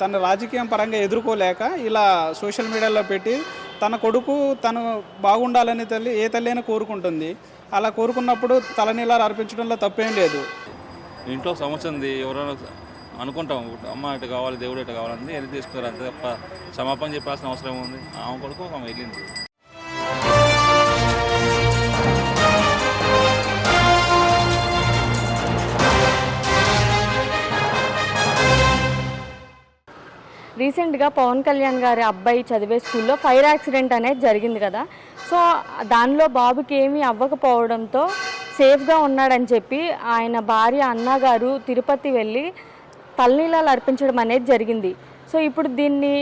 తన రాజకీయం పరంగా ఎదుర్కోలేక ఇలా సోషల్ మీడియాలో పెట్టి తన కొడుకు తను బాగుండాలని తల్లి ఏ తల్లి అయినా కోరుకుంటుంది. అలా కోరుకున్నప్పుడు తలనీలాలు అర్పించడంలో తప్పేం లేదు. ఇంట్లో సమస్య ఉంది. ఎవరైనా అనుకుంటాం అమ్మ ఇటు కావాలి దేవుడు ఇటు కావాలని వెళ్ళి తీసుకున్నారు అంతే తప్ప క్షమాపణ చెప్పాల్సిన అవసరం ఉంది ఆమె కొడుకు ఆమె వెళ్ళింది. రీసెంట్గా పవన్ కళ్యాణ్ గారి అబ్బాయి చదివే స్కూల్లో ఫైర్ యాక్సిడెంట్ అనేది జరిగింది కదా. సో దానిలో బాబుకి ఏమీ అవ్వకపోవడంతో సేఫ్గా ఉన్నాడని చెప్పి ఆయన భార్య అన్నగారు తిరుపతి వెళ్ళి తల్లీలాలు అర్పించడం అనేది జరిగింది. సో ఇప్పుడు దీన్ని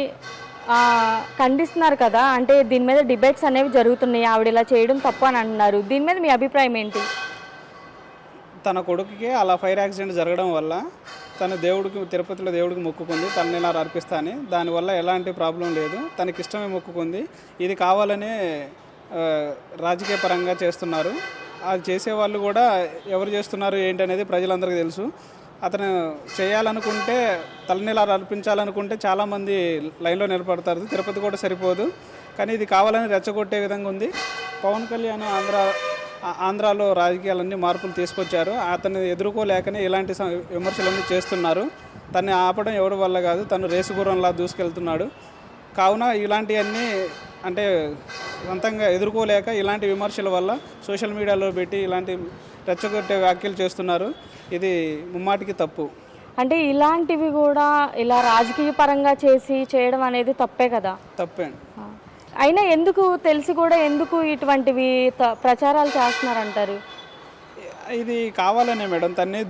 ఖండిస్తున్నారు కదా. అంటే దీని మీద డిబేట్స్ అనేవి జరుగుతున్నాయి. ఆవిడ ఇలా చేయడం తప్పు అని అంటున్నారు దీని మీద మీ అభిప్రాయం ఏంటి? తన కొడుకుకి అలా ఫైర్ యాక్సిడెంట్ జరగడం వల్ల తన దేవుడికి తిరుపతిలో దేవుడికి మొక్కుకుంది. తనని ఇలా అర్పిస్తా అని. దానివల్ల ఎలాంటి ప్రాబ్లం లేదు. తనకి ఇష్టమే మొక్కుకుంది. ఇది కావాలనే రాజకీయ పరంగా చేస్తున్నారు. అది చేసేవాళ్ళు కూడా ఎవరు చేస్తున్నారు ఏంటనేది ప్రజలందరికీ తెలుసు. అతను చేయాలనుకుంటే తలనీలాలు అర్పించాలనుకుంటే చాలామంది లైన్లో నిలబడతారు. తిరుపతి కూడా సరిపోదు. కానీ ఇది కావాలని రెచ్చగొట్టే విధంగా ఉంది. పవన్ కళ్యాణ్ ఆంధ్ర ఆంధ్రాలో రాజకీయాలన్నీ మార్పులు తీసుకొచ్చారు. అతన్ని ఎదుర్కోలేకనే ఇలాంటి విమర్శలన్నీ చేస్తున్నారు. తన్ని ఆపడం ఎవరి వల్ల కాదు తను రేసు గుర్రంలా దూసుకెళ్తున్నాడు. కావున ఇలాంటివన్నీ అంటే సొంతంగా ఎదుర్కోలేక ఇలాంటి విమర్శల వల్ల సోషల్ మీడియాలో పెట్టి ఇలాంటి రెచ్చగొట్టే వ్యాఖ్యలు చేస్తున్నారు. ఇది ముమ్మాటికి తప్పు. అంటే ఇలాంటివి కూడా ఇలా రాజకీయ పరంగా చేసి చేయడం అనేది తప్పే కదా? తప్పే. అయినా ఎందుకు తెలిసి కూడా ఎందుకు ఇటువంటివి ప్రచారాలు చేస్తున్నారంటారు? ఇది కావాలనే మేడం తన్ని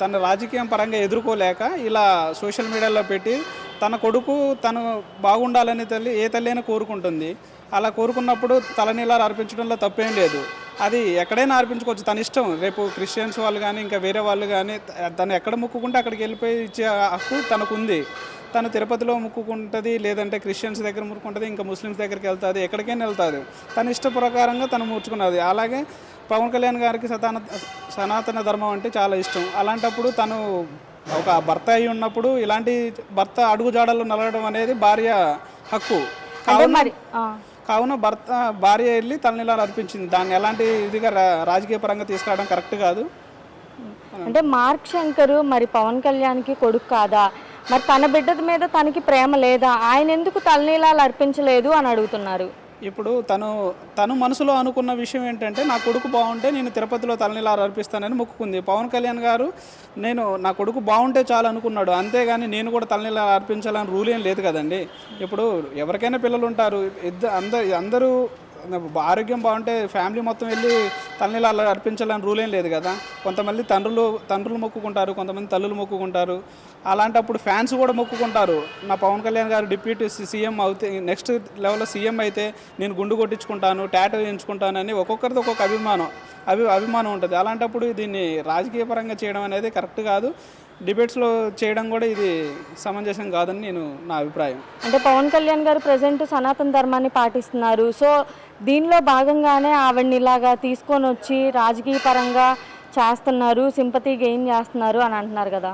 తన రాజకీయం పరంగా ఎదుర్కోలేక ఇలా సోషల్ మీడియాలో పెట్టి తన కొడుకు తను బాగుండాలని తల్లి ఏ తల్లి అయినా కోరుకుంటుంది. అలా కోరుకున్నప్పుడు తలనీలాలు అర్పించడంలో తప్పేం లేదు. అది ఎక్కడైనా అర్పించుకోవచ్చు. తన ఇష్టం. రేపు క్రిస్టియన్స్ వాళ్ళు కానీ ఇంకా వేరే వాళ్ళు కానీ తను ఎక్కడ మొక్కుకుంటే అక్కడికి వెళ్ళిపోయి ఇచ్చే హక్కు తనకుంది. తను తిరుపతిలో మొక్కుకుంటుంది లేదంటే క్రిస్టియన్స్ దగ్గర మొక్కుకుంటుంది ఇంకా ముస్లిమ్స్ దగ్గరికి వెళ్తుంది ఎక్కడికైనా వెళ్తుంది. తన ఇష్ట ప్రకారంగా తను మూర్చుకున్నది అలాగే పవన్ కళ్యాణ్ గారికి సతాన సనాతన ధర్మం అంటే చాలా ఇష్టం. అలాంటప్పుడు తను ఒక భర్త అయి ఉన్నప్పుడు ఇలాంటి భర్త అడుగుజాడల్లో నలగడం అనేది భార్య హక్కు. కావున మరి ఆ, కావున భర్త భార్య వెళ్ళి తలనీలాలు అర్పించింది దాన్ని ఎలాంటి ఇదిగా రా- రాజకీయ పరంగా తీసుకురావడం కరెక్ట్ కాదు. అంటే మార్క్ శంకర్ మరి పవన్ కళ్యాణ్కి కొడుకు కాదా? మరి తన బిడ్డ మీద తనకి ప్రేమ లేదా? ఆయన ఎందుకు తలనీలాలు అర్పించలేదు అని అడుగుతున్నారు. ఇప్పుడు తను తను మనసులో అనుకున్న విషయం ఏంటంటే నా కొడుకు బాగుంటే నేను తిరుపతిలో తలనీలాలు అర్పిస్తానని మొక్కుకుంది. పవన్ కళ్యాణ్ గారు నేను నా కొడుకు బాగుంటే చాలు అనుకున్నాడు. అంతేగాని నేను కూడా తలనిలా అర్పించాలని రూల్ ఏం లేదు కదండి. ఇప్పుడు ఎవరికైనా పిల్లలు ఉంటారు. ఇద్దరు అందరూ ఆరోగ్యం బాగుంటే ఫ్యామిలీ మొత్తం వెళ్ళి తలనీలాలు అర్పించాలని రూల్ ఏం లేదు కదా. కొంతమంది తండ్రులు తండ్రులు మొక్కుకుంటారు కొంతమంది తల్లులు మొక్కుకుంటారు. అలాంటప్పుడు ఫ్యాన్స్ కూడా మొక్కుకుంటారు. నా పవన్ కళ్యాణ్ గారు డిప్యూటీ సీఎం అవుతే నెక్స్ట్ లెవెల్లో సీఎం అయితే నేను గుండు కొట్టించుకుంటాను టాటూ వేయించుకుంటాను అని ఒక్కొక్కరిది ఒక్కొక్క అభిమానం అభి అభిమానం ఉంటుంది. అలాంటప్పుడు దీన్ని రాజకీయ పరంగా చేయడం అనేది కరెక్ట్ కాదు. డిబేట్స్లో చేయడం కూడా ఇది సమంజసం కాదని నేను నా అభిప్రాయం. అంటే పవన్ కళ్యాణ్ గారు ప్రజెంట్ సనాతన ధర్మాన్ని పాటిస్తున్నారు. సో దీనిలో భాగంగానే ఆవిడని ఇలాగా తీసుకొని వచ్చి రాజకీయ పరంగా చేస్తున్నారు సింపతి గెయిన్ చేస్తున్నారు అని అంటున్నారు కదా.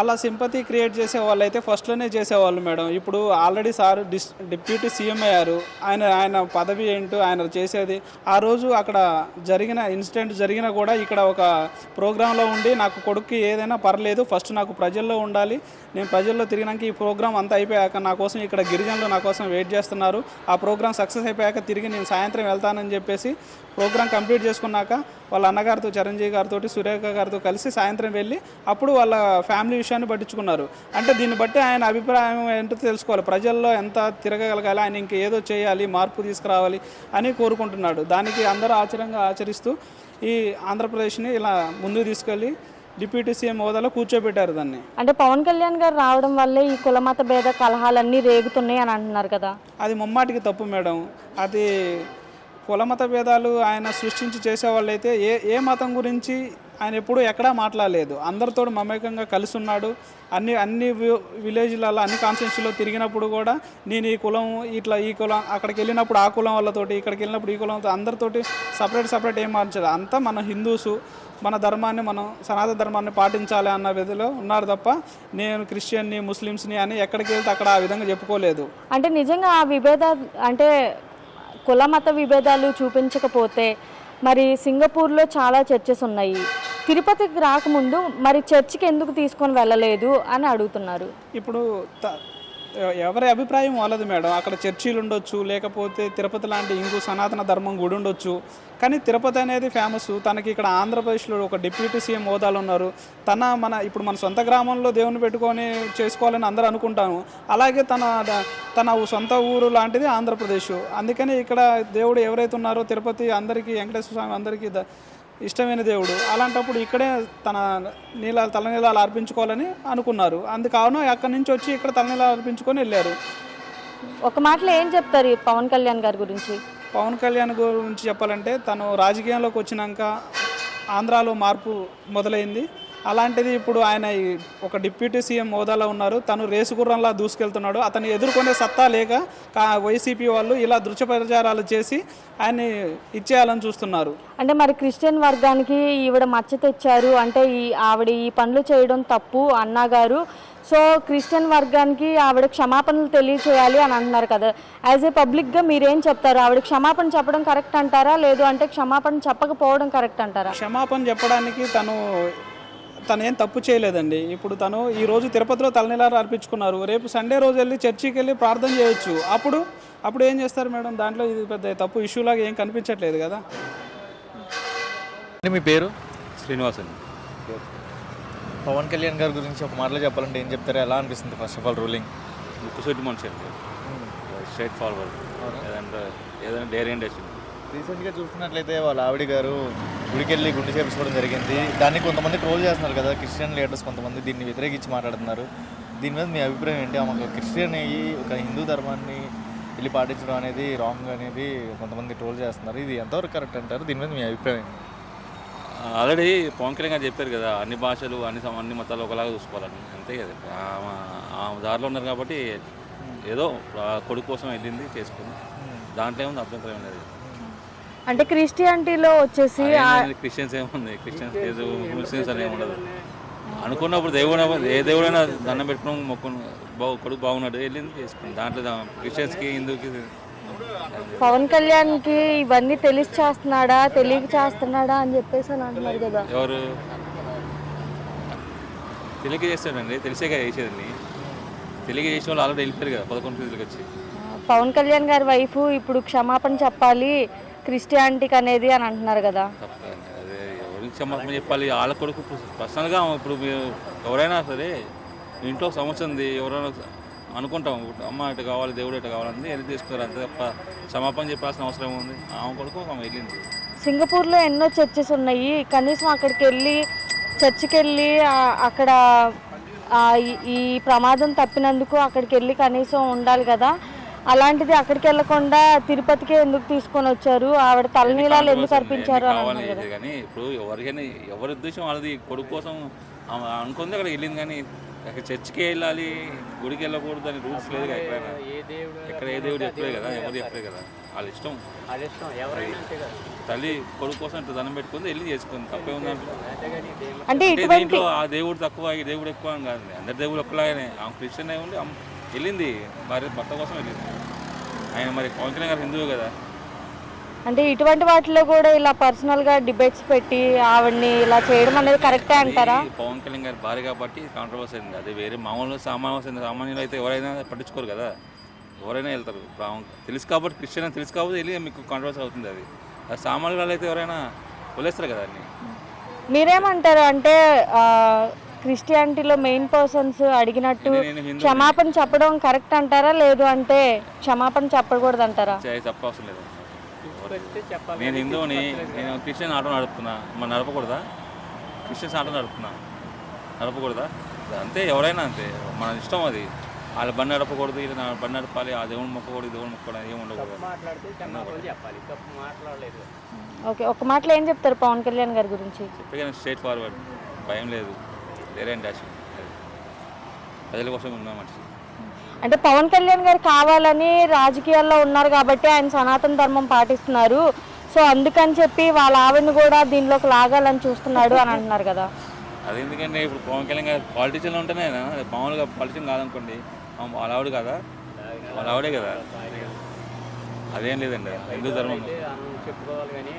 అలా సింపతి క్రియేట్ చేసే వాళ్ళు అయితే ఫస్ట్లోనే చేసేవాళ్ళు మేడం. ఇప్పుడు ఆల్రెడీ సార్ డిస్ డిప్యూటీ సీఎం అయ్యారు. ఆయన ఆయన పదవి ఏంటో ఆయన చేసేది. ఆ రోజు అక్కడ జరిగిన ఇన్సిడెంట్ జరిగినా కూడా ఇక్కడ ఒక ప్రోగ్రాంలో ఉండి నాకు కొడుక్కి ఏదైనా పర్లేదు ఫస్ట్ నాకు ప్రజల్లో ఉండాలి. నేను ప్రజల్లో తిరిగినాక ఈ ప్రోగ్రామ్ అంతా అయిపోయాక నా కోసం ఇక్కడ గిరిజనులు నా కోసం వెయిట్ చేస్తున్నారు. ఆ ప్రోగ్రామ్ సక్సెస్ అయిపోయాక తిరిగి నేను సాయంత్రం వెళ్తానని చెప్పేసి ప్రోగ్రామ్ కంప్లీట్ చేసుకున్నాక వాళ్ళ అన్నగారితో చిరంజీవి గారితో సురేఖ గారితో కలిసి సాయంత్రం వెళ్ళి అప్పుడు వాళ్ళ ఫ్యామిలీ విషయాన్ని పట్టించుకున్నారు. అంటే దీన్ని బట్టి ఆయన అభిప్రాయం ఏంటో తెలుసుకోవాలి. ప్రజల్లో ఎంత తిరగగలగాలి ఆయన ఇంక ఏదో చేయాలి మార్పు తీసుకురావాలి అని కోరుకుంటున్నాడు. దానికి అందరూ ఆచరంగా ఆచరిస్తూ ఈ ఆంధ్రప్రదేశ్ని ఇలా ముందుకు తీసుకెళ్ళి డిప్యూటీ సీఎం హోదాలో కూర్చోబెట్టారు దాన్ని. అంటే పవన్ కళ్యాణ్ గారు రావడం వల్లే ఈ కులమత భేద కలహాలన్నీ రేగుతున్నాయి అని అంటున్నారు కదా. అది ముమ్మాటికి తప్పు మేడం. అది కులమత భేదాలు ఆయన సృష్టించి చేసేవాళ్ళైతే ఏ ఏ మతం గురించి ఆయన ఎప్పుడూ ఎక్కడా మాట్లాడలేదు. అందరితో మమేకంగా కలిసి ఉన్నాడు అన్ని అన్ని విలేజ్లలో అన్ని కాన్స్టిట్యూన్సీలో తిరిగినప్పుడు కూడా నేను ఈ కులం ఇట్లా ఈ కులం అక్కడికి వెళ్ళినప్పుడు ఆ కులం వాళ్ళతోటి ఇక్కడికి వెళ్ళినప్పుడు ఈ కులంతో అందరితోటి సపరేట్ సపరేట్ ఏం మార్చలేదు. అంతా మన హిందూసు మన ధర్మాన్ని మనం సనాతన ధర్మాన్ని పాటించాలి అన్న విధిలో ఉన్నారు తప్ప నేను క్రిస్టియన్ని ముస్లిమ్స్ని అని ఎక్కడికి వెళ్తే అక్కడ ఆ విధంగా చెప్పుకోలేదు. అంటే నిజంగా ఆ విభేద అంటే కుల మత విభేదాలు చూపించకపోతే మరి సింగపూర్లో చాలా చర్చెస్ ఉన్నాయి. తిరుపతికి రాకముందు మరి చర్చికి ఎందుకు తీసుకొని వెళ్ళలేదు అని అడుగుతున్నారు. ఇప్పుడు ఎవరి అభిప్రాయం వాళ్ళది మేడం. అక్కడ చర్చీలు ఉండొచ్చు లేకపోతే తిరుపతి లాంటి ఇంకో సనాతన ధర్మం గుడి ఉండొచ్చు. కానీ తిరుపతి అనేది ఫేమస్ తనకి ఇక్కడ ఆంధ్రప్రదేశ్లో ఒక డిప్యూటీ సీఎం హోదాలు ఉన్నారు. తన మన ఇప్పుడు మన సొంత గ్రామంలో దేవుని పెట్టుకొని చేసుకోవాలని అందరూ అనుకుంటాను. అలాగే తన తన సొంత ఊరు లాంటిది ఆంధ్రప్రదేశ్. అందుకని ఇక్కడ దేవుడు ఎవరైతే ఉన్నారో తిరుపతి అందరికీ వెంకటేశ్వర స్వామి అందరికీ ఇష్టమైన దేవుడు. అలాంటప్పుడు ఇక్కడే తన నీళ్ళ తలనీలాలు అర్పించుకోవాలని అనుకున్నారు. అందుకావున అక్కడి నుంచి వచ్చి ఇక్కడ తలనీలాలు అర్పించుకొని వెళ్ళారు. ఒక మాటలో ఏం చెప్తారు ఈ పవన్ కళ్యాణ్ గారి గురించి? పవన్ కళ్యాణ్ గురించి చెప్పాలంటే తను రాజకీయంలోకి వచ్చినాక ఆంధ్రాలో మార్పు మొదలైంది. అలాంటిది ఇప్పుడు ఆయన ఒక డిప్యూటీ సీఎం హోదాలో ఉన్నారు. తను రేసు గుర్రంలా దూసుకెళ్తున్నాడు. అతన్ని ఎదుర్కొనే సత్తా లేక వైసీపీ వాళ్ళు ఇలా దృశ్య ప్రచారాలు చేసి ఆయన్ని ఇచ్చేయాలని చూస్తున్నారు. అంటే మరి క్రిస్టియన్ వర్గానికి ఈవిడ మచ్చ తెచ్చారు. అంటే ఈ ఆవిడ ఈ పనులు చేయడం తప్పు అన్నగారు సో క్రిస్టియన్ వర్గానికి ఆవిడ క్షమాపణలు తెలియచేయాలి అని అంటున్నారు కదా. యాజ్ ఏ పబ్లిక్గా మీరేం చెప్తారు? ఆవిడ క్షమాపణ చెప్పడం కరెక్ట్ అంటారా? లేదు అంటే క్షమాపణ చెప్పకపోవడం కరెక్ట్ అంటారా? క్షమాపణ చెప్పడానికి తను తను ఏం తప్పు చేయలేదండి. ఇప్పుడు తను ఈ రోజు తిరుపతిలో తలనీలారు అర్పించుకున్నారు. రేపు సండే రోజు వెళ్ళి చర్చికి వెళ్ళి ప్రార్థన చేయొచ్చు. అప్పుడు అప్పుడు ఏం చేస్తారు మేడం? దాంట్లో ఇది పెద్ద తప్పు ఇష్యూ లాగా ఏం కనిపించట్లేదు కదా? మీ పేరు? శ్రీనివాస్ అండి. పవన్ కళ్యాణ్ గారి గురించి ఒక మాటలో చెప్పాలంటే ఏం చెప్తారు? ఎలా అనిపిస్తుంది ఫస్ట్ ఆఫ్ ఆల్ రూలింగ్ ముక్కుసూటి మనిషి అండి. స్ట్రైట్ ఫార్వర్డ్ ఏదంటే ఏదైనా డైరీ డెసిషన్ రీసెంట్గా చూస్తున్నట్లయితే వాళ్ళ ఆవిడ గారు గుడికి వెళ్ళి గుండె చేపించుకోవడం జరిగింది. దాన్ని కొంతమంది ట్రోల్ చేస్తున్నారు కదా క్రిస్టియన్ లీడర్స్ కొంతమంది దీన్ని వ్యతిరేకించి మాట్లాడుతున్నారు. దీని మీద మీ అభిప్రాయం ఏంటి? ఆమె ఒక క్రిస్టియన్ అయ్యి ఒక హిందూ ధర్మాన్ని వెళ్ళి పాటించడం అనేది రాంగ్ అనేది కొంతమంది ట్రోల్ చేస్తున్నారు. ఇది ఎంతవరకు కరెక్ట్ అంటారు? దీని మీద మీ అభిప్రాయం ఏంటి? ఆల్రెడీ పవన్ కళ్యాణ్ గారు చెప్పారు కదా అన్ని భాషలు అన్ని అన్ని మతాలు ఒకలాగా చూసుకోవాలని. అంతే కదా. ఆమె దారిలో ఉన్నారు కాబట్టి ఏదో కొడుకు కోసం వెళ్ళింది చేసుకుంది. దాంట్లో ఏముంది? అభ్యంతరం లేదు. అంటే క్రిస్టియానిటీలో వచ్చేసి క్రిస్టియన్స్ ఏముంది? క్రిస్టియన్స్ ఏదో ముస్లిమ్స్ అని ఏముండదు. అనుకున్నప్పుడు దేవుడు ఏ దేవుడైనా దండం పెట్టుకుని మొక్కుని బాగు కొడుకు బాగున్నాడు వెళ్ళింది చేసుకుంది దాంట్లో క్రిస్టియన్స్కి హిందూకి పవన్ కళ్యాణ్కి ఇవన్నీ తెలిసి చేస్తున్నాడా తెలియక చేస్తున్నాడా అని చెప్పేసి అని అంటున్నారు కదా. ఎవరు? తెలియక చేస్తాడండి. తెలిసేగా చేసేదండి తెలియక చేసిన వాళ్ళు ఆల్రెడీ వెళ్ళిపోయారు కదా పదకొండు ఫీజులకు వచ్చి పవన్ కళ్యాణ్ గారి వైఫ్ ఇప్పుడు క్షమాపణ చెప్పాలి. క్రిస్టియానిటీకి అనేది అని అంటున్నారు కదా. తప్పదండి. అదే ఎవరికి క్షమాపణ చెప్పాలి? వాళ్ళ కొడుకు పర్సనల్గా ఇప్పుడు మీరు ఎవరైనా సరే ఇంట్లో సమస్య ఉంది ఎవరైనా అనుకుంటాం. అమ్మ ఇటు కావాలి దేవుడు ఇటు కావాలని వెళ్ళి తీసుకున్నారు అంతే తప్ప క్షమాపణ చెప్పాల్సిన అవసరం ఉంది ఆమె కొడుకు ఆమె వెళ్ళింది. సింగపూర్లో ఎన్నో చర్చెస్ ఉన్నాయి. కనీసం అక్కడికి వెళ్ళి చర్చికి వెళ్ళి అక్కడ ఈ ప్రమాదం తప్పినందుకు అక్కడికి వెళ్ళి కనీసం ఉండాలి కదా. అలాంటిది అక్కడికి వెళ్ళకుండా తిరుపతికే ఎందుకు తీసుకొని వచ్చారు? ఆవిడ తలనీలాలు ఎందుకు అర్పించారు అని అన్నారు కానీ ఇప్పుడు ఎవరికైనా ఎవరి ఉద్దేశం వాళ్ళది? కొడుకు కోసం ఆమె అనుకుంది అక్కడ వెళ్ళింది కానీ అక్కడ చర్చికి వెళ్ళాలి గుడికి వెళ్ళకూడదు అని రూల్స్ లేదు కదా ఎక్కడైనా. ఎక్కడ ఏ దేవుడు చెప్పలేదు కదా ఎవరు చెప్పలేదు. కదా? వాళ్ళ ఇష్టం. తల్లి కొడుకు కోసం ఇట్లా దండం పెట్టుకుంది వెళ్ళి చేసుకుంది తప్పే ఉందంటే అంటే దీంట్లో ఆ దేవుడు తక్కువ ఈ దేవుడు ఎక్కువ అని కాదు. అందరి దేవుడు ఒక్కలాగానే. ఆమె క్రిస్టియన్ అయి ఉండి వెళ్ళింది భార్య భర్త కోసం వెళ్ళింది. ఆయన మరి పవన్ కళ్యాణ్ గారు హిందువు కదా? అంటే ఇటువంటి వాటిలో కూడా ఇలా పర్సనల్గా డిబేట్స్ పెట్టి ఆవిడ్ని ఇలా చేయడం అనేది కరెక్టే అంటారా? పవన్ కళ్యాణ్ గారి భార్య కాబట్టి కాంట్రవర్సీ అయింది. అది వేరే మామూలు సామాన్య సామాన్యులు అయితే ఎవరైనా పట్టించుకోరు కదా. ఎవరైనా వెళ్తారు. తెలుసు కాబట్టి క్రిస్టియన్ అని తెలుసు కాబట్టి వెళ్ళి మీకు కాంట్రవర్సీ అవుతుంది అది. అది సామాన్యుల అయితే ఎవరైనా వదిలేస్తారు కదా అన్ని. మీరేమంటారు? అంటే ఆ, క్రిస్టియానిటీలో మెయిన్ పర్సన్స్ అడిగినట్టు క్షమాపణ చెప్పడం కరెక్ట్ అంటారా? లేదు అంటే క్షమాపణ చెప్పకూడదు అంటారా? చెప్పవసరం లేదు. నేను హిందువుని నేను క్రిస్టియన్ ఆటో నడుపుతున్నా. మరి నడపకూడదా? Christians auto నడుపుతున్నా. నడపకూడదా? అంతే ఎవరైనా అంతే. మన ఇష్టం అది. వాళ్ళ బండి నడపకూడదు ఇది నా బండి నడపాలి ఆ దేవుని మొక్కకూడదు దేవుని మొక్కకూడదు ఏమి ఉండకూడదు. ఓకే ఒక మాటలో ఏం చెప్తారు పవన్ కళ్యాణ్ గారి గురించి? చెప్పే స్ట్రైట్ ఫార్వర్డ్. భయం లేదు. వేరే డాష్ ప్రజల కోసం ఉన్న మనిషి అంటే పవన్ కళ్యాణ్ గారు కావాలని రాజకీయాల్లో ఉన్నారు కాబట్టి ఆయన సనాతన ధర్మం పాటిస్తున్నారు. సో అందుకని చెప్పి వాళ్ళ ఆవిడని కూడా దీనిలోకి లాగాలని చూస్తున్నాడు అని అంటున్నారు కదా. అది ఎందుకంటే ఇప్పుడు పవన్ కళ్యాణ్ గారు పాలిటిషియన్ ఉంటేనే అది మామూలుగా పాలిటిషియన్ కాదనుకోండి వాళ్ళ ఆవిడ కదా? వాళ్ళ ఆవిడే కదా. అదేం లేదండి హిందూ ధర్మం. చెప్పుకోవాలి కానీ